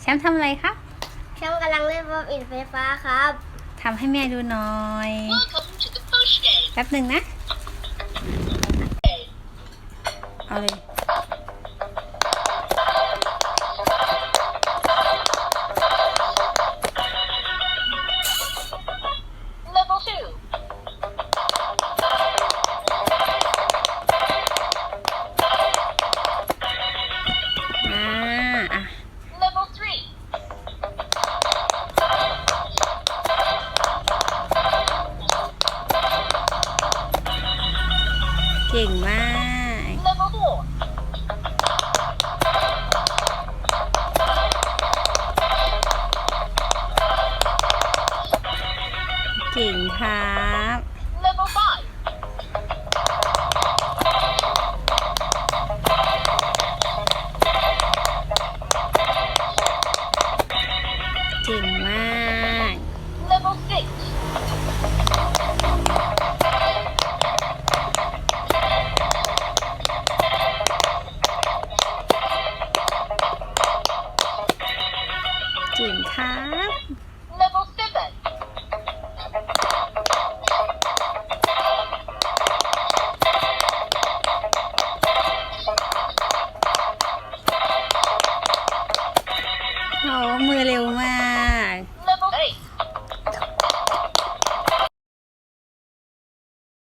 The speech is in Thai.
แชมป์ทำอะไรครับ แชมป์กำลังเล่นบอลอินไฟฟ้าครับทำให้แม่ดูหน่อย Welcome to the push game. แป๊บหนึ่งนะ เอาเลย เก่งมาก เก่งครับ เก่งม เก่งครับ level โอมือเร็วม